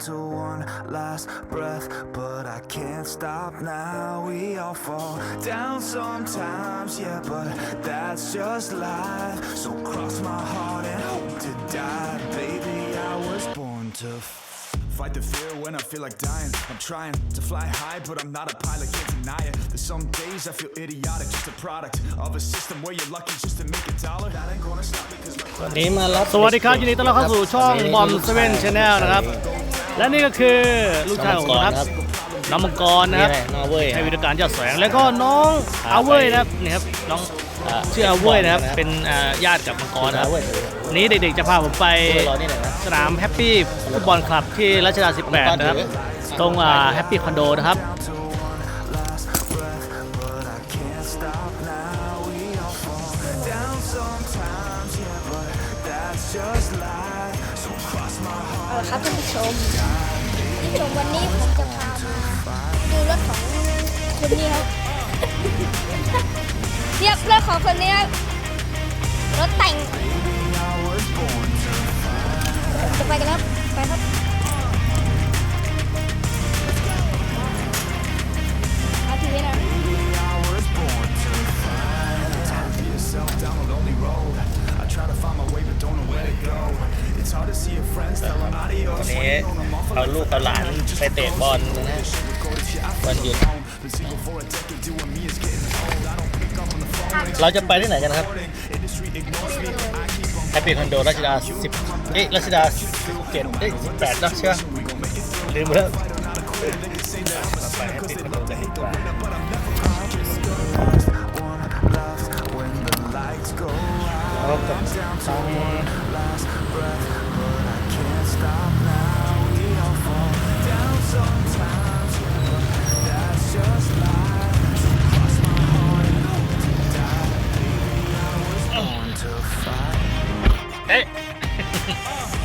to one last breath, but I can't stop now. We all fall down sometimes, yeah, but that's just life. So cross my heart and hope to die. Baby, I was born to fight the fear when I feel like dying. I'm trying to fly high, but I'm not a pilot, can't deny it. There's some days I feel idiotic, just a product of a system where you're lucky just to make a dollar. That ain't gonna stop me cause my และนี่ก็คือลูกชายของผมนะครับน้องมังกรนะครับนี่แหละน้องเว้ยชัยวิทยการยอดแสงแล้วก็น้องอาเว่ยนะครับนี่ครับน้องชื่ออาเว่ยนะครับเป็นอ่าญาติกับมังกรนะครับเว้ยวันนี้เด็กๆจะพาผมไปเว้ยรอนี่หน่อยนะสนามแฮปปี้ฟุตบอลคลับที่รัชดา 18 นะครับ ตรงแฮปปี้คอนโดนะครับ to one last breath, but I can't stop now. We all fall down sometimes, yeah, but that's just life. So cross my heart. เอาละครับท่านผู้ ชมท่านผู้ชมวันนี้ผมจะพามาดูรถของคนนี้ครับเทียบรถของคนนี้รถแต่งจะไปกันแล้วไปครับเอาทีนี้นะ I try to find my way, but don't know where to go. วันนี้เอาลูกเอาหลานไปเตะบอลนะวันหยุดเราจะไปที่ไหนกันครับแฮปปี้คอนโดราชดาสิบเอ๊ะราชดา17เอ๊ะแปดนะใช่ไหมลืมแล้วไปพบกับสอง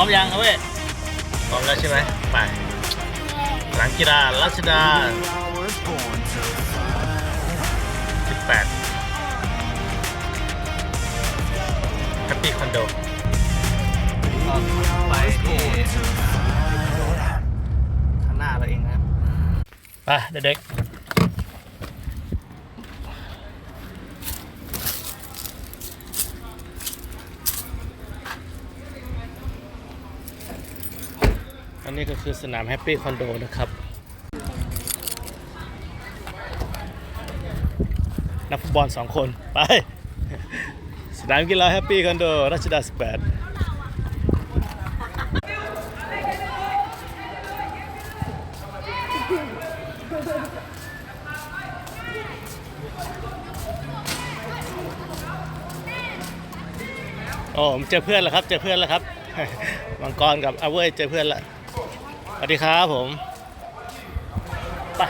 ร้อมยังเอาเว้ยพร้อมแล้วใช่ไหมไปหลังกีฬารัชดา I was born to fight. 18แฮปปี้คอนโดไปที่ข้างหน้าเราเองนะครับไปเด็กๆ นนี้ก็คือสนามแฮปปี้คอนโดนะครับ นักฟุตบอลสองคน ไป สนามกีฬาแฮปปี้คอนโดรัชดา 18โอ้ผมเจอเพื่อนแล้วครับ เจอเพื่อนแล้วครับ มังกรกับอาเว่ยเจอเพื่อนแล้ว วัสดีครับผม ไป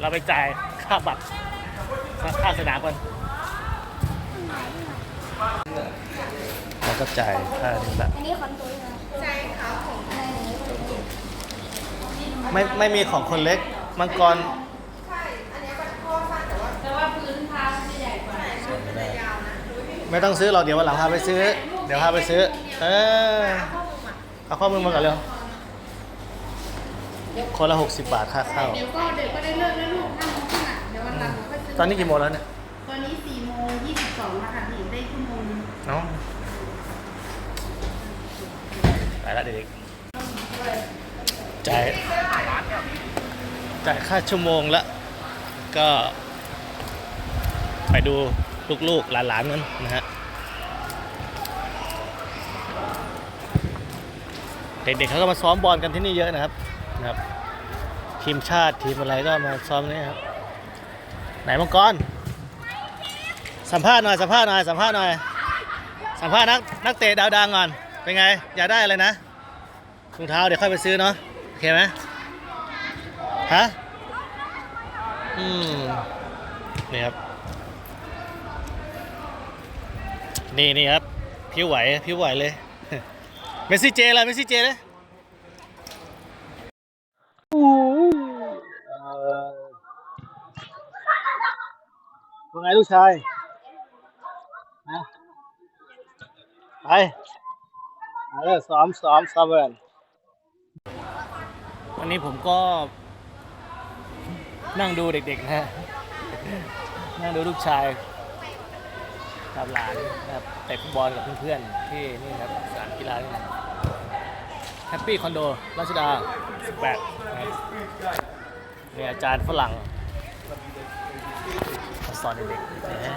เราไปจ่ายค่าบัตรค่าสนามกันเราก็จ่ายค่านี่แหละอันนี้คอนโดนะใช่ครับผมไม่ไม่มีของคนเล็ก มังกรแต่ว่าพื้นทางจะใหญ่กว่าไม่ต้องซื้อหรอกเดี๋ยววันหลังพาไปซื้อ เดี๋ยวพาไปซื้อ เออเอาข้อมือมาก่อนเร็ว คนละ 60 บาทค่าเข้าเดี๋ยวก็เดี๋ยวก็ได้เลิกแล้วลูกห้าโมงครึ่งอะเดี๋ยววันหลังหนูก็ซื้อตอนนี้กี่โมงแล้วเนี่ยตอนนี้สี่โมงยี่สิบสองนะคะพี่ได้ชั่วโมงนึงเนาะไปละเด็กๆจ่ายจ่ายค่าชั่วโมงละ ก็ ไปดูลูกๆหลานๆนั้นนะฮะเด็กๆเขาก็มาซ้อมบอลกันที่นี่เยอะนะครับ นะครับ ทีมชาติทีมอะไรก็มาซ้อมนี่ครับ ไหนมังกร สัมภาษณ์หน่อยสัมภาษณ์หน่อยสัมภาษณ์หน่อย สัมภาษณ์นักนักเตะดาวดังก่อน เป็นไง อยากได้อะไรนะรองเท้าเดี๋ยวค่อยไปซื้อเนาะโอเคไหมฮะ อืมนี่ครับ นี่นี่ครับ ผิวไหวผิวไหวเลย เมสซี่เจเลยเมสซี่เจเลย ว่าไงลูกชายฮะไปเลยซ้อมซ้อมซ้อมกันวันนี้ผมก็ นั่งดูเด็กๆนะ นั่งดูลูกชายกับหลานนะครับเตะฟุตบอลกับเพื่อนๆ ที่นี่ครับสนามกีฬานี่นะแฮปปี้คอนโดรัชดา 18 นะครับนี่อาจารย์ฝรั่งสอนเด็กๆนะฮะ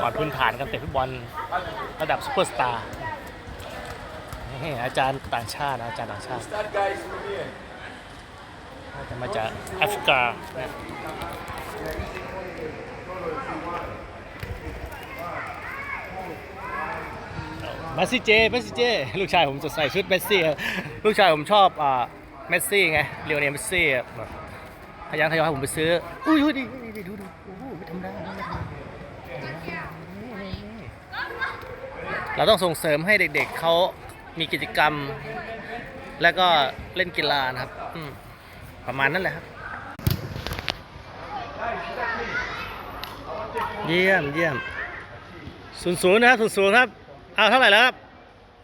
สอนพื้นฐานการเตะฟุตบอลระดับซูเปอร์สตาร์อาจารย์ต่างชาตินะอาจารย์ต่างชาติ จะมาจากแอฟริกานะ มสซี่เจเมสซี่เจ ลูกชายผมจะใส่ชุดเมสซี่ครับลูกชายผมชอบอ่าเมสซี่ไงเรียวเนลเมสซี่พยายามทยอยให้ผมไปซื้อ อุ้ยดูดิดูดูโอ้โหไม่ธรรมดาไดาเราต้องส่งเสริมให้เด็กๆเขามีกิจกรรม แล้วก็เล่นกีฬานะครับประมาณนั้นแหละครับ เยี่ยมเยี่ยมศูนย์ศูนย์นะครับศูนย์ศูนย์ครับ อาเท่าไหร่แล้วครับ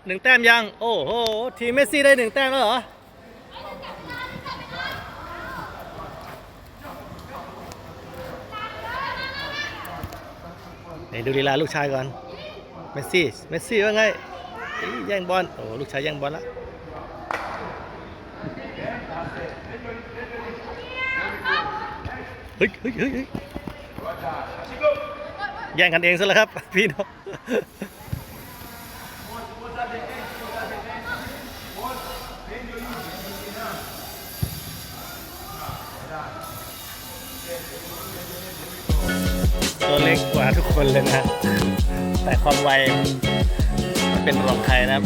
หนึ่งแต้มยัง โอ้โห ทีมเมสซี่ได้หนึ่งแต้มแล้วเหรอเดี๋ยวดูลีลาลูกชายก่อน เมสซี่ เมสซี่ว่าไง แย่งบอล โอ้ลูกชายแย่งบอลละเฮ้ยเฮ้ยเฮ้ยเฮ้ยแย่งกันเองซะแล้วครับ พี่น้องาทุกคนเลยนะ แต่ความไวมันเป็นรองใครนะครับ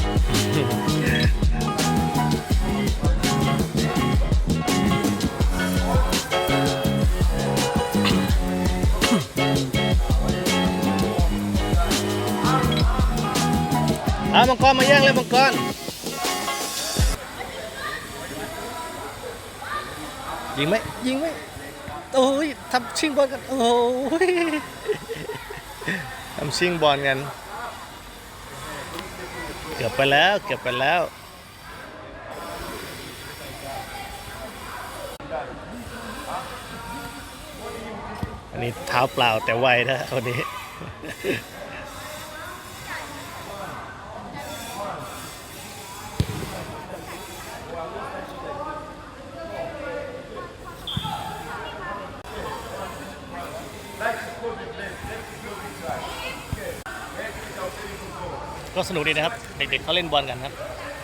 เอามังกรมาแย่งเลยมังกรยิงไหมยิงไหมโอ้ยทำชิงบอลกัน โอ้ย ซิ่งบอลกัน เกือบไปแล้ว เกือบไปแล้วอันนี้เท้าเปล่าแต่ไวนะวันนี้ สนุกดีนะครับ เด็กๆเขาเล่นบอลกันครับ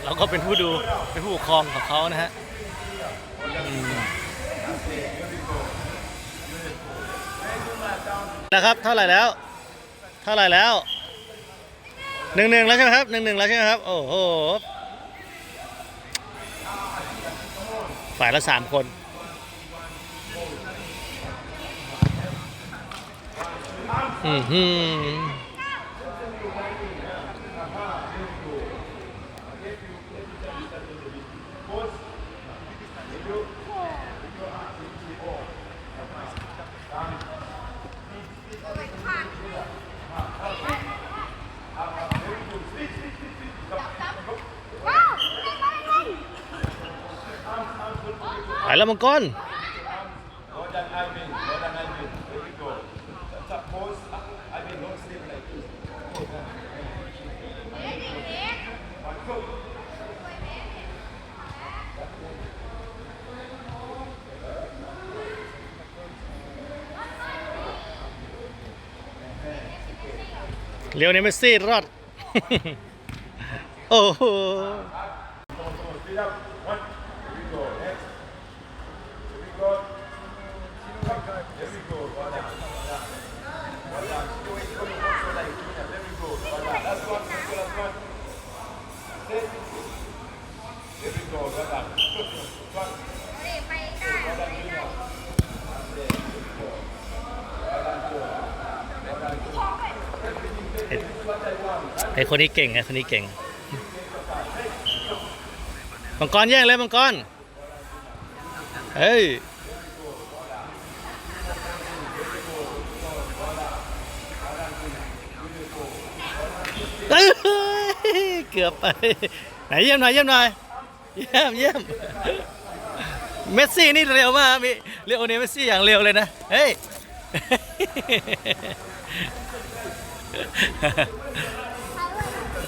เราก็เป็นผู้ดูเป็นผู้ปกครองของเขานะฮะอืมแล้วครับ เท่าไหร่แล้ว เท่าไหร่แล้วหนึ่งหนึ่งแล้วใช่ไหมครับหนึ่งหนึ่งแล้วใช่ไหมครับ โอ้โหฝ่ายละสามคนอือ แล้วมังกรเลียวเนเมสซี่รอด โอ้โห ไอคนนี้เก่งไอคนนี้เก่ง มังกรแย่งเลยมังกร เฮ้ย เกือบไป ไหนเยี่ยมหน่อยเยี่ยมหน่อย เยี่ยมเยี่ยมเมสซี่นี่เร็วมากมีเรียกโอเนเมสซี่อย่างเร็วเลยนะ เฮ้ย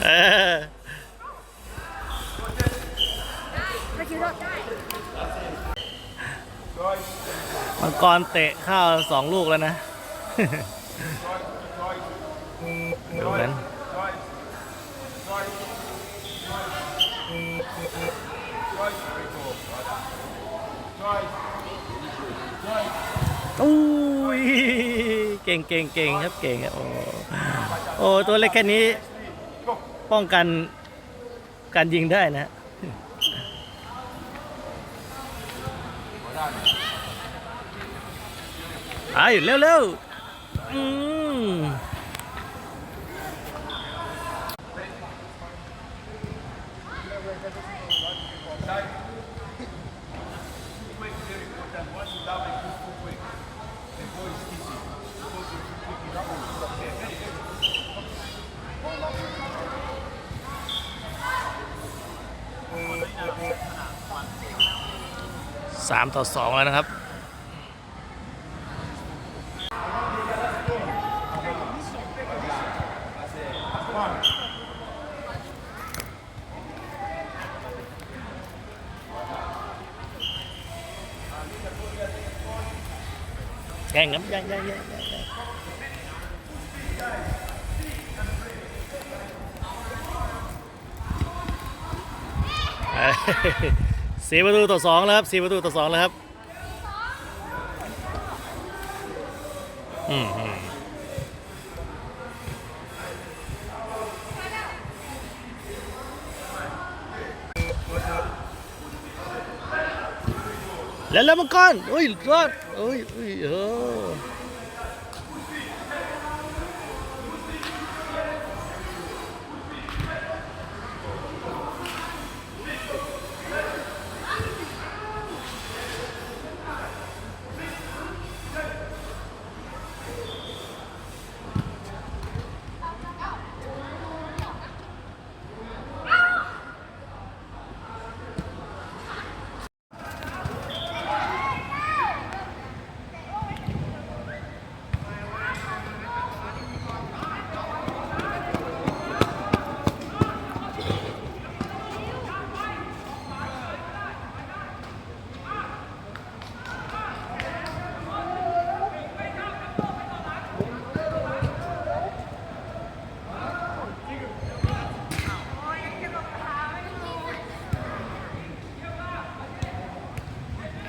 เออไปคิวรถได้มังกรเตะเข้าวสองลูกแล้วนะ ดูนั้นอุ้ย เก่งเก่งเก่งครับ เก่งครับโอ้ โอ้ตัวเล็กแค่นี้ป้องกันการยิงได้นะไอ้เร็วเร็วๆอืม สามต่อสองแล้วนะครับ แย่งครับแย่งแย่งแย่งแย่งแย่งเอ้ย สี่ประตูต่อสองแล้วครับสี่ประตูต่อสองแล้วครับอืมแล้วแล้วมังกรอุ้ยรอดอุ้ยอุ้ยเออ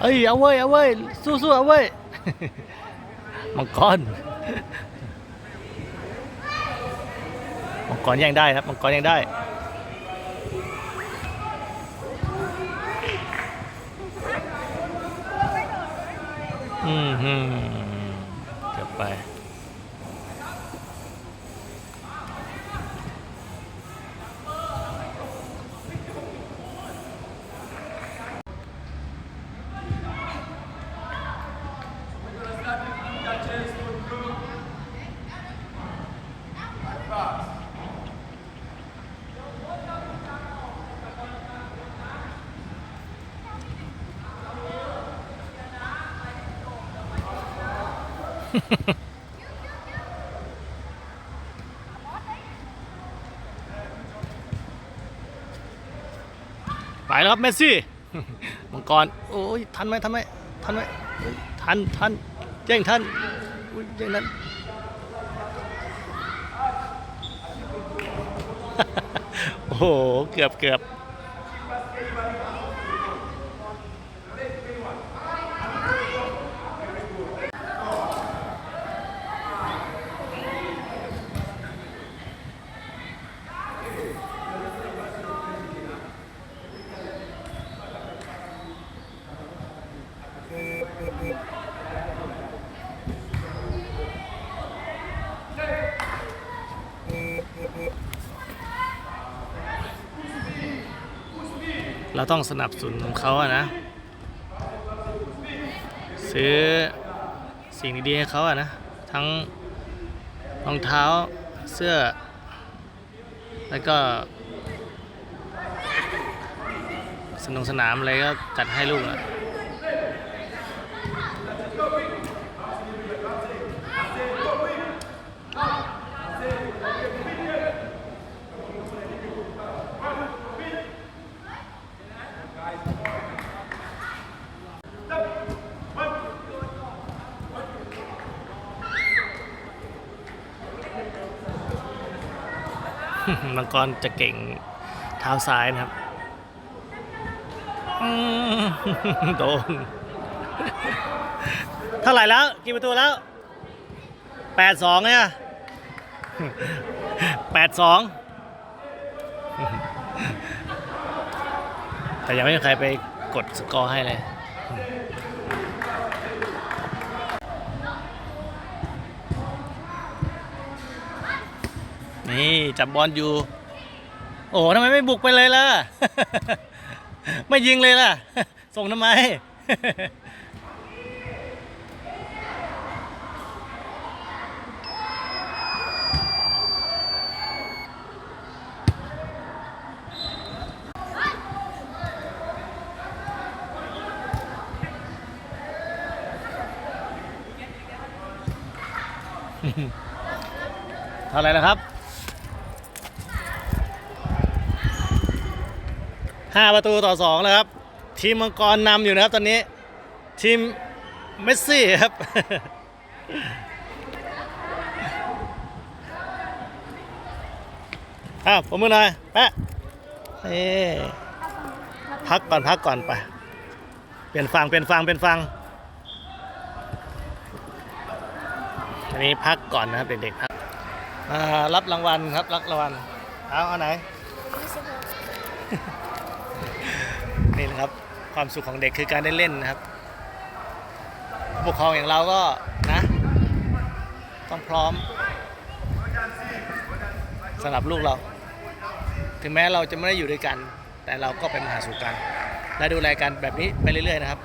เอ้ยเอาเว้ยเอาเว้ยสู้สู้เอาเว้ยมังกรมังกรยังได้ครับมังกรยังได้อืม ไปแล้วครับเมสซี่ มังกร โอ้ย ทันไหมทันไหมทันไหมทันทันแจ้งทันอุ้ยแจ้งนั้นโอ้โห เกือบเกือบ เราต้องสนับสนุนเขาอะนะ ซื้อสิ่งดีๆให้เขาอะนะ ทั้งรองเท้าเสื้อ แล้วก็ สนุกสนามอะไรก็จัดให้ลูกอะ มังกรจะเก่งเท้าซ้ายนะครับโดน เท่าไหร่แล้ว กี่ประตูแล้ว แปดสองเนี่ยแปดสองแต่ยังไม่มีใครไปกดสกอร์ให้เลย นี่จับบอลอยู่ โอ้ทำไมไม่บุกไปเลยล่ะ ไม่ยิงเลยล่ะ ส่งทำไม เท่าไหร่แล้วครับ ห้าประตูต่อสองแล้วครับ ทีมมังกรนำอยู่นะครับตอนนี้ ทีมเมสซี่ครับ อ้าวผมมือหน่อยแปะเอ้พักก่อนพักก่อนไป เปลี่ยนฟังเปลี่ยนฟังเปลี่ยนฟังอันนี้พักก่อนนะครับเด็กๆพักรับรางวัลครับรับรางวัลเอาเอาไหน นี่นะครับ ความสุขของเด็กคือการได้เล่นนะครับผู้ปกครองอย่างเราก็นะ ต้องพร้อมสำหรับลูกเรา ถึงแม้เราจะไม่ได้อยู่ด้วยกัน แต่เราก็ไปมาหาสู่กัน และดูแลกันแบบนี้ไปเรื่อยๆนะครับ